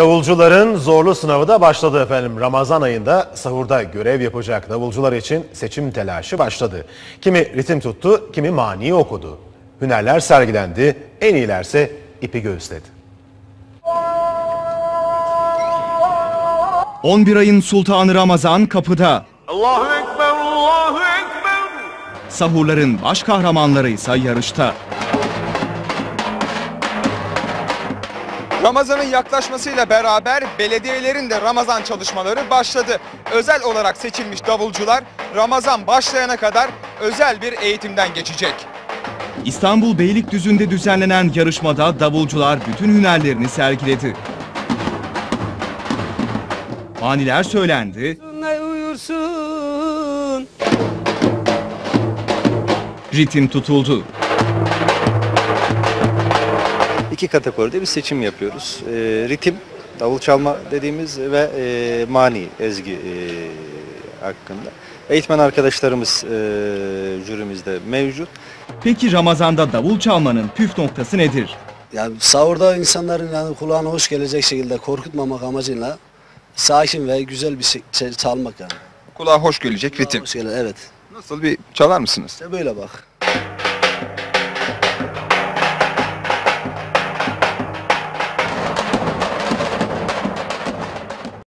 Davulcuların zorlu sınavı da başladı efendim. Ramazan ayında sahurda görev yapacak davulcular için seçim telaşı başladı. Kimi ritim tuttu, kimi mani okudu. Hünerler sergilendi, en iyilerse ipi göğüsledi. 11 ayın sultanı Ramazan kapıda. Allahu Ekber, Allahu Ekber. Sahurların baş kahramanları ise yarışta. Ramazan'ın yaklaşmasıyla beraber belediyelerin de Ramazan çalışmaları başladı. Özel olarak seçilmiş davulcular Ramazan başlayana kadar özel bir eğitimden geçecek. İstanbul Beylikdüzü'nde düzenlenen yarışmada davulcular bütün hünerlerini sergiledi. Maniler söylendi, uyursun ritim tutuldu. İki kategoride bir seçim yapıyoruz. Ee, ritim, davul çalma dediğimiz ve e, mani, ezgi e, hakkında. Eğitmen arkadaşlarımız e, jürimizde mevcut. Peki Ramazan'da davul çalmanın püf noktası nedir? Yani sahurda insanların yani kulağına hoş gelecek şekilde korkutmamak amacıyla sakin ve güzel bir şey, çalmak yani. Kulağa hoş gelecek ritim. Hoş gelir, evet. Nasıl bir çalar mısınız? İşte böyle bak.